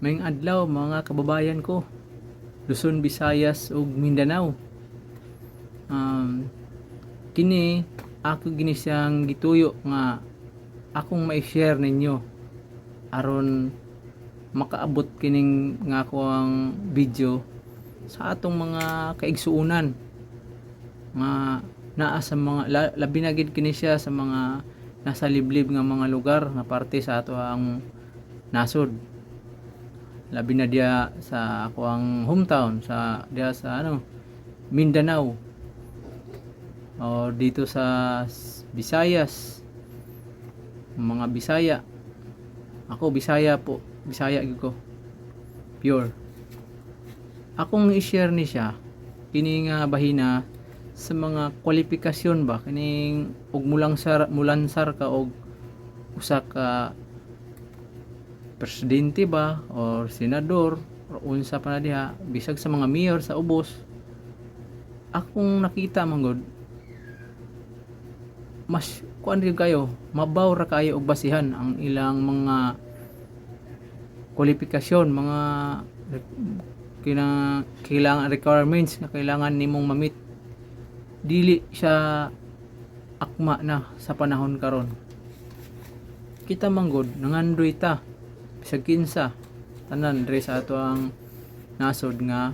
Maying adlaw mga kababayan ko. Luzon, Visayas ug Mindanao. Um, kini ako gini siyang gituyo nga akong mai-share ninyo aron makaabot kining nga ako ang video sa atong mga kaigsuunan nga naa sa mga la- labi na gid kini siya sa mga nasa liblib nga mga lugar nga parte sa ato ang nasod labi na dia sa ako ang hometown sa dia sa ano Mindanao. O dito sa Visayas. Mga Bisaya. Ako Bisaya po. Bisaya ko pure. Akong i-share ni siya kini nga bahina sa mga kwalifikasyon ba? Kining ug mulansar mulansar ka og usa ka presidente ba or senador or unsa pa na diha bisag sa mga mayor sa ubos akong nakita man gud mas kuan rin kayo mabaw ra kayo og basihan ang ilang mga kwalifikasyon mga re- kina kailangan requirements nga kailangan nimong mamit. Dili siya akma na sa panahon karon. Kita manggod nangandoy ta bisag kinsa? Tanan dre sa ato ang nasod nga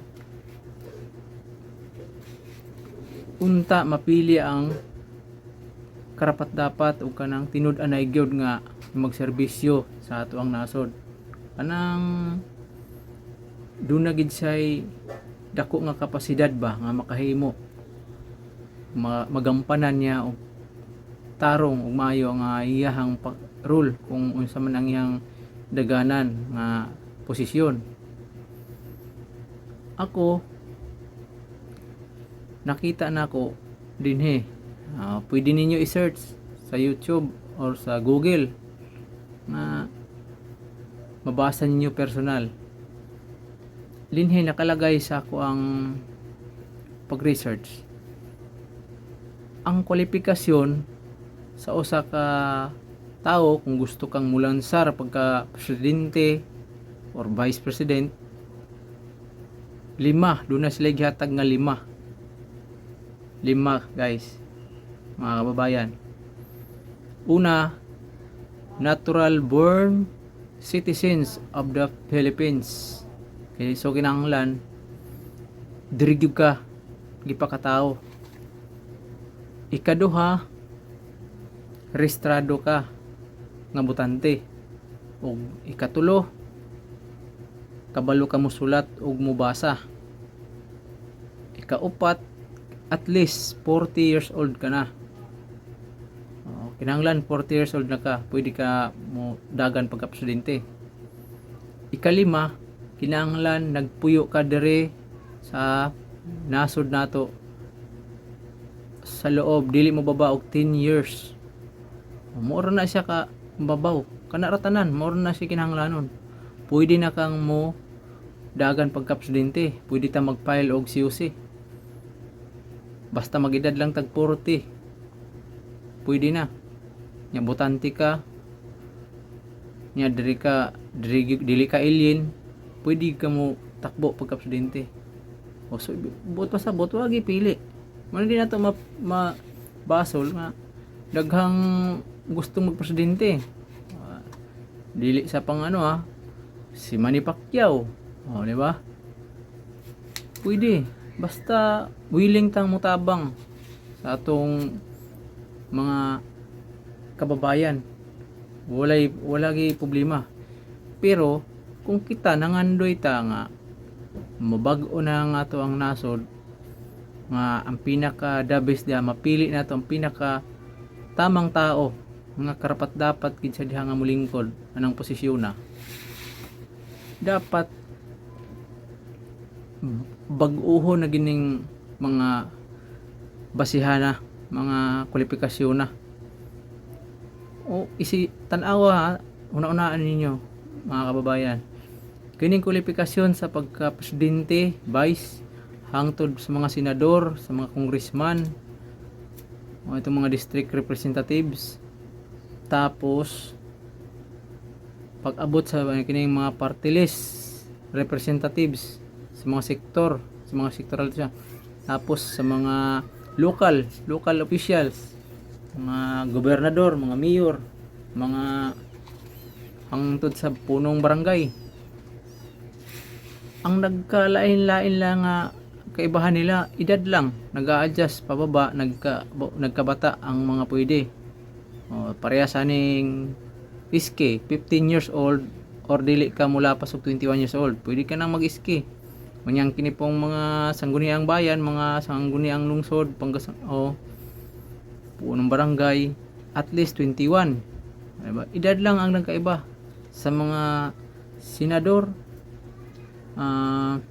unta mapili ang karapat dapat o kanang tinud-anay gyud nga magserbisyo sa ato ang nasod. Anang doon na gid say dako nga kapasidad ba nga makahimo? Ma- magampanan niya og tarong ug maayo nga iyahang rule kung unsa man ang iyang daganan nga posisyon. Ako nakita nako dinhi Ah, pwede ninyo i-search sa YouTube or sa Google na mabasa ninyo personal. Linhi nakalagay sa ako ang pag-research. Ang kwalifikasyon sa usa ka tao kung gusto kang mulansar pagka presidente or vice president lima. Doon na sila gihatag nga lima. Lima guys. Mga kababayan. Una natural born citizens of the Philippines. Okay, so kinahanglan diri ka gipakatao. Ikaduha rehistrado ka nga butante ug ikatulo. Kabalo ka musulat ug mubasa ikaupat at least 40 years old ka na. Oh, kinahanglan 40 years old na ka pwede ka mo dagan pagka presidente ikalima kinahanglan nagpuyo ka dire sa nasod nato. Sa loob dili mo baba og 10 years. Moro na siya ka babaw. Kana ratanan, moro na siya kinahanglanon. Pwede na kang mo dagan pagka presidente. Pwede ta mag-file og COC. Basta magedad lang tag 40. Pwede na. Nya botante ka. Nya diri ka diri, dili ka alien. Pwede ka mo takbo pagka presidente. O so bot pa sa bot wagi pili. Man di na to ma, ma basol nga daghang gustong magpresidente. Ah, dili sa pang ano ah, si Manny Pacquiao. Oh, di ba? Pwede. Basta willing tang mutabang sa atong mga kababayan. Walay wala problema. Pero kung kita nangandoy ta nga mabag-o na nga to ang nasod nga ang pinaka the best da mapili na to ang pinaka tamang tao nga karapat dapat gid sa diha nga molingkod anang posisyon na. Dapat bag-uho na gining mga basihana mga kwalifikasyon na. O isi tanawa una-unaan ninyo mga kababayan. Kining kwalifikasyon sa pagka presidente vice hangtod sa mga senador sa mga congressman o itong mga district representatives tapos pag-abot sa kining mga party list representatives sa mga sektor sa mga sektoral siya. Tapos sa mga local local officials mga gobernador mga mayor mga hangtod sa punong barangay. Ang nagkalain-lain lang nga kaibahan nila edad lang nag-a-adjust pababa nagka nagkabata ang mga pwede o, pareha sa ning iske 15 years old or dili ka mula pa sa 21 years old pwede ka nang mag-iske Manyang kini pong mga sangguniang bayan, mga sangguniang lungsod, panggas o punong barangay, at least 21. Diba? Edad lang ang nagkaiba sa mga senador. ah,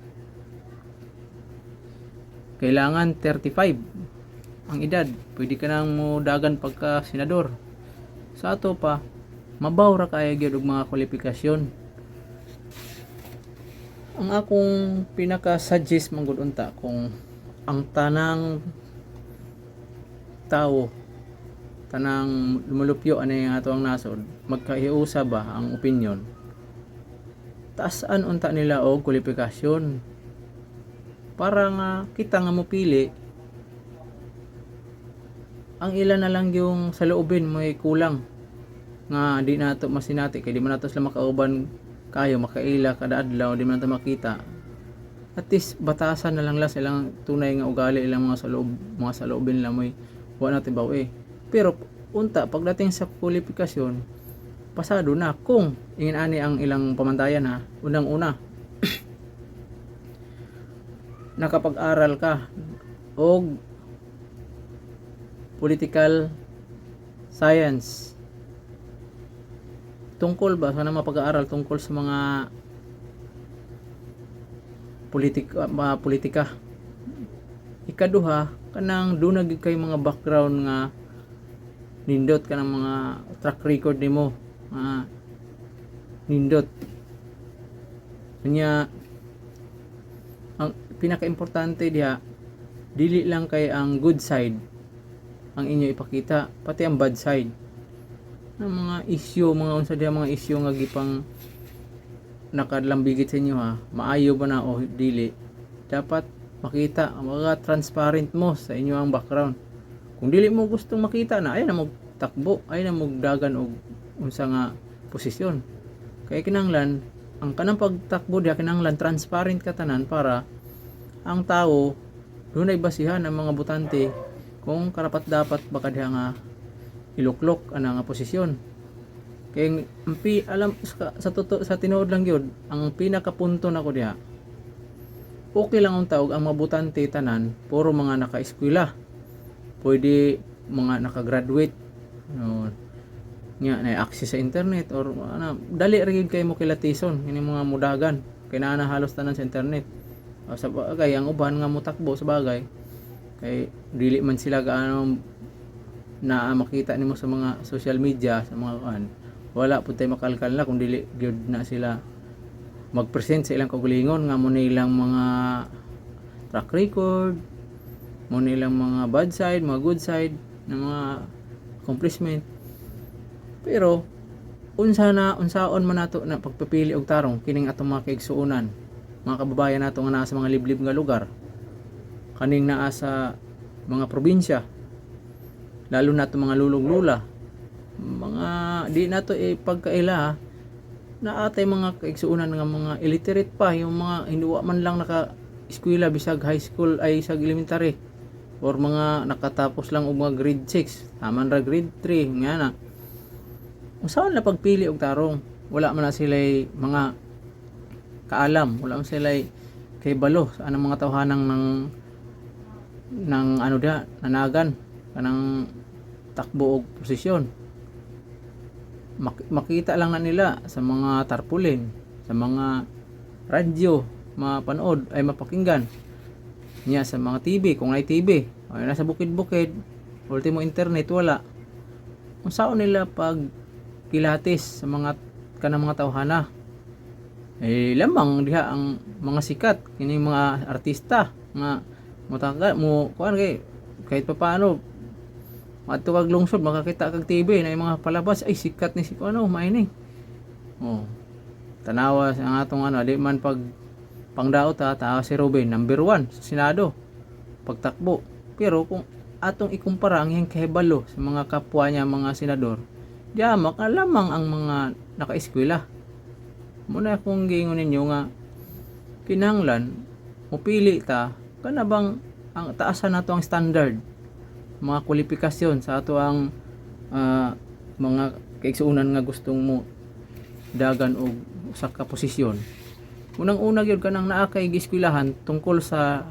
kailangan 35 ang edad. Pwede ka nang mo dagan pagka senador. Sa ato pa, mabaw ra kaya gyud og mga kwalifikasyon. Ang akong pinaka suggest manggod unta kung ang tanang tao tanang lumulupyo ano yung ato ang nasod magkaiusa ba ang opinion taasan unta nila og kwalifikasyon. Para nga kita nga mopili ang ilan na lang yung sa loobin may kulang nga di nato masinati kay di man nato sila makauban kayo makaila kada adlaw di man nato makita. At least batasan na lang la silang tunay nga ugali ilang mga sa loob mga sa loobin lang may wa natin baw eh pero unta pagdating sa kwalifikasyon pasado na kung ingin ani ang ilang pamantayan ha unang una nakapag-aral ka og political science. Tungkol ba? Sana mapag-aaral tungkol sa mga politika mga politika. Ikaduha kanang dunag kay mga background nga nindot ka ng mga track record nimo nga nindot. Kanya ang pinaka-importante diha dili lang kay ang good side ang inyo ipakita pati ang bad side. Ng mga issue mga unsa diha mga issue nga gipang nakadlambigit sa inyo ha? Maayo ba na o dili? Dapat makita mga transparent mo sa inyo ang background. Kung dili mo gustong makita na ay na mo takbo ay na mo og unsa nga posisyon. Kaya kinanglan ang kanang pagtakbo diha kinanglan transparent ka tanan para ang tao dunay basihan ang mga butante kung karapat dapat baka diha nga iluklok ana nga posisyon. Kay ang pi, alam sa, sa totoo sa tinuod lang gyud ang pinakapunto nako diha okay lang ang tawag ang mga butante tanan puro mga naka-eskwela. Pwede mga naka-graduate. No nya na access sa internet or ano dali ra gyud kay mo kilatison ini mga mudagan. Kay naa na halos tanan sa internet. O, sa bagay ang uban nga motakbo sa bagay kay dili man sila gaano na makita nimo sa mga social media sa mga kan wala pud tay makalkal na kung dili gyud na sila mag-present sa ilang kaugalingon. Nga mo nilang mga track record mo nilang mga bad side mga good side ng mga accomplishment. Pero unsa na unsaon man nato na pagpipili og tarong kining atong mga kaigsuonan mga kababayan nato nga naa sa mga liblib nga lugar kaning naa sa mga probinsya lalo na itong mga lulong-lula mga di na to eh pagkaila na atay mga kaigsuunan nga mga illiterate pa yung mga hinuwa man lang naka eskwela bisag high school ay isag elementary or mga nakatapos lang og mga grade 6 taman ra grade 3 nga na. Usaon na pagpili og tarong wala man na sila mga kaalam wala man sila kay balo sa anong mga tawhanang ng ng ano dia nanagan kanang takbo og posisyon. Mak- makita lang na nila sa mga tarpaulin sa mga radyo mapanood ay mapakinggan niya sa mga TV kung ay TV ay nasa bukid-bukid ultimo internet wala. Kung saan nila pag kilatis sa mga kanang mga tawhana eh lamang diha ang mga sikat kini mga artista nga mo mo kuan kay kahit pa paano Adto kag lungsod makakita kag TV na mga palabas ay sikat ni si ano maining. Oh. Tanawa ang atong ano, di man pag pangdaot ha, tawa si Ruben, number 1 sa Senado. Pagtakbo. Pero kung atong ikumpara ang iyang kahibalo sa mga kapwa niya mga senador, di amak lamang ang mga nakaeskwela. Muna akong giingon ninyo nga kinahanglan mupili ta kana bang ang taasan nato ang standard? Mga kwalifikasyon sa ato ang ah, mga kaigsuunan nga gustong mo dagan og usa ka posisyon unang-una gyud kanang naa kay giskwelahan tungkol sa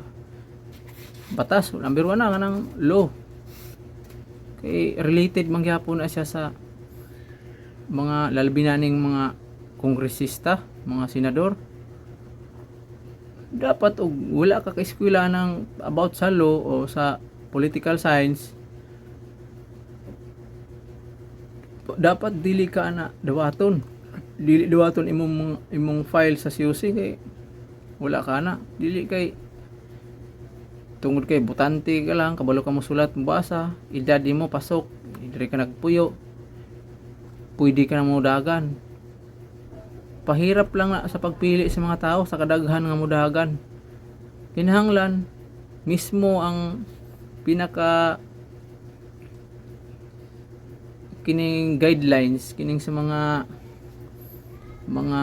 batas. Number 1 na kanang law. Kay related man gyapon na siya sa mga lalbinaning mga kongresista mga senador dapat og wala ka kaeskwela ng about sa law o sa political science dapat dili ka na dawaton dili dawaton imong imong file sa COC kay wala ka na. Dili kay tungod kay butante ka lang kabalo ka mo sulat mo basa edad mo pasok diri ka nagpuyo pwede ka na mo dagan pahirap lang na sa pagpili sa mga tao sa kadaghan nga mudagan. Kinahanglan mismo ang pinaka kining guidelines kining sa mga mga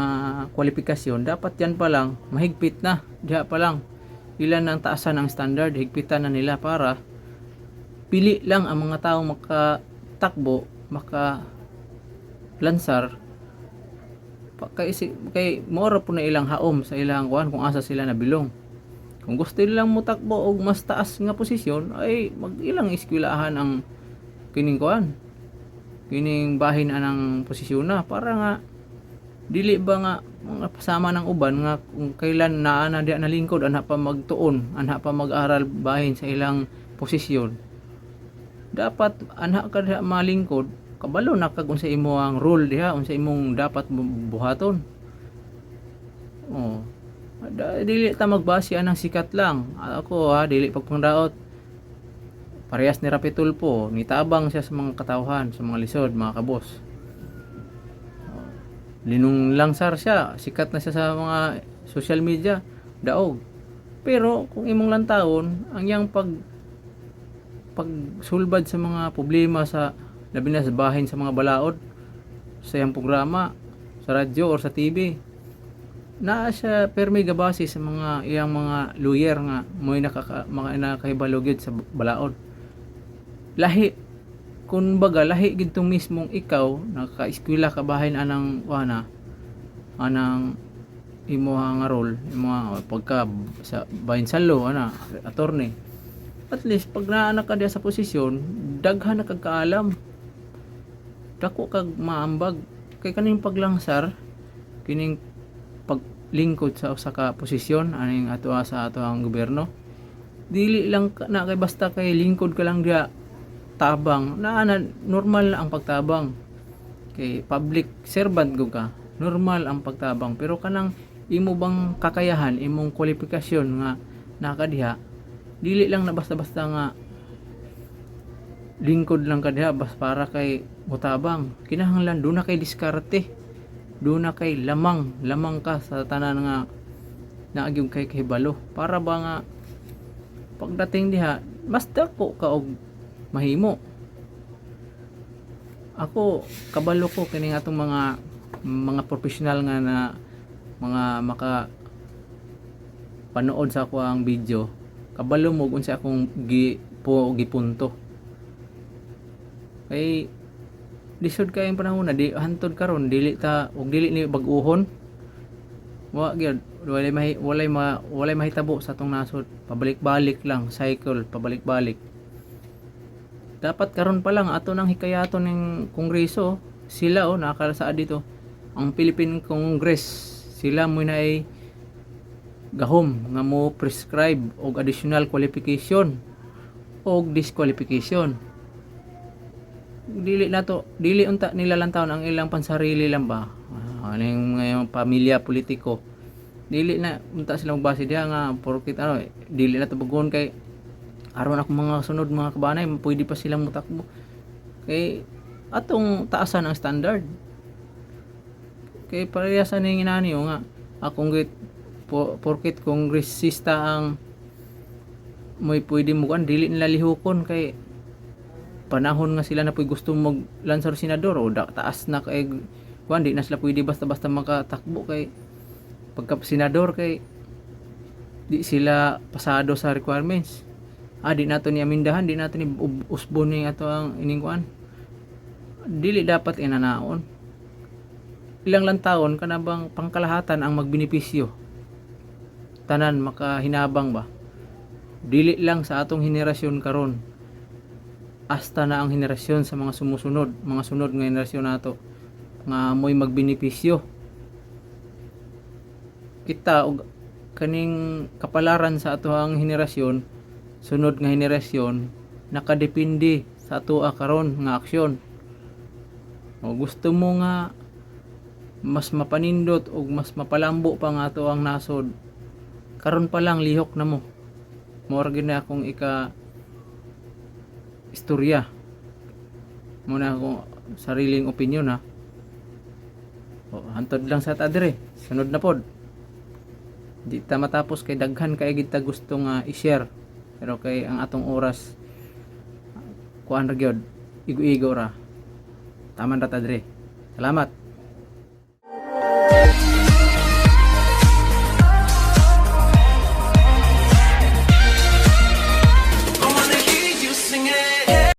kwalifikasyon dapat yan pa lang mahigpit na diha pa lang. Ilan ang taasan ang standard higpitan na nila para pili lang ang mga tao makatakbo maka lansar kay kay mora po na ilang haom sa ilang kuan kung asa sila nabilong kung gusto nilang mutakbo og mas taas nga posisyon ay mag ilang eskwelahan ang kining kuan kining bahin anang posisyon na para nga dili ba nga mga pasama ng uban nga kung kailan naa na diya nalingkod anha pa magtuon anha pa mag-aral bahin sa ilang posisyon. Dapat anha ka malingkod kabalo na kag unsa imo ang role diha unsa imong dapat bu- buhaton. Oh. Dili ta magbase anang sikat lang. Ako ha dili pagpangdaot. Parehas ni Rapitulpo nitabang siya sa mga katawhan sa mga lisod mga kabos. Linong langsar siya sikat na siya sa mga social media daog. Pero kung imong lantawon ang yang pag pagsulbad sa mga problema sa labi na sa bahin sa mga balaod sa iyang programa sa radyo or sa TV naa siya permi gabase sa mga iyang mga lawyer nga mo'y nakaka, mga nakahibalo gyud sa balaod. Lahi kun baga lahi gid tong mismong ikaw naka-eskwela ka bahin anang wana anang imo nga role imo nga pagka sa bahin sa law ana attorney. At least pag naanak ka diya sa posisyon daghan na kag kaalam dako kag maambag. Kay kaning paglangsar kining paglingkod sa usa ka posisyon aning ato sa ato ang gobyerno dili lang na kay basta kay lingkod ka lang diya tabang. Na, na normal na ang pagtabang. Kay public servant go ka normal ang pagtabang. Pero kanang imo bang kakayahan imong kwalifikasyon nga nakadiha dili lang na basta-basta nga lingkod lang ka diha bas para kay mutabang. Kinahanglan do na kay diskarte. Do na kay lamang. Lamang ka sa tanan nga naagyong kay kahibalo para ba nga pagdating diha mas dako ka og mahimo. Ako kabalo ko kining atong mga mga professional nga na mga maka panood sa ako ang video. Kabalo mo unsa akong gi po gipunto kay lisod kay ang panahon na di hantod karon dili ta og dili ni bag-uhon. Wa gyud walay mahi, walay ma, walay mahitabo sa atong nasod. Pabalik-balik lang cycle pabalik-balik. Dapat karon pa lang ato nang hikayaton ng kongreso sila oh nakalasaad dito. Ang Philippine Congress sila mo na ay gahom nga mo prescribe og additional qualification og disqualification dili nato dili unta nila ang ilang pansarili lang ba? Ah, ano yung ngayong pamilya politiko? Dili na unta sila magbase diha nga porkit ano dili na tubugon kay aron ako mga sunod mga kabanay pwede pa silang mutakbo. Kay atong taasan ang standard. Kay parehas ning inani o nga akong git po, porkit kongresista ang may pwede mo kan dili nila lihokon kay panahon nga sila na po'y gusto mag lansar senador o da, taas na kay kuan di na sila pwede basta-basta makatakbo kay pagka senador kay di sila pasado sa requirements. Ah di nato ni amindahan di nato ni usbon ni ato ang ining kuan. Dili dapat inanaon. Ilang lang taon kana bang pangkalahatan ang magbinipisyo? Tanan makahinabang ba? Dili lang sa atong henerasyon karon hasta na ang henerasyon sa mga sumusunod mga sunod nga henerasyon nato nga mo'y magbinipisyo. Kita og kaning kapalaran sa ato ang henerasyon sunod nga henerasyon nakadepende sa ato karon nga aksyon. O gusto mo nga mas mapanindot o mas mapalambo pa nga ato ang nasod karon pa lang lihok na mo. More na akong ika istorya. Muna ako sariling opinion ha. O, hantod lang sa tadre sunod na pod. Di ta matapos kay daghan kay gid ta gusto nga i-share. Pero kay ang atong oras kuan ra gyud igo-igo ra. Taman ra ta dre salamat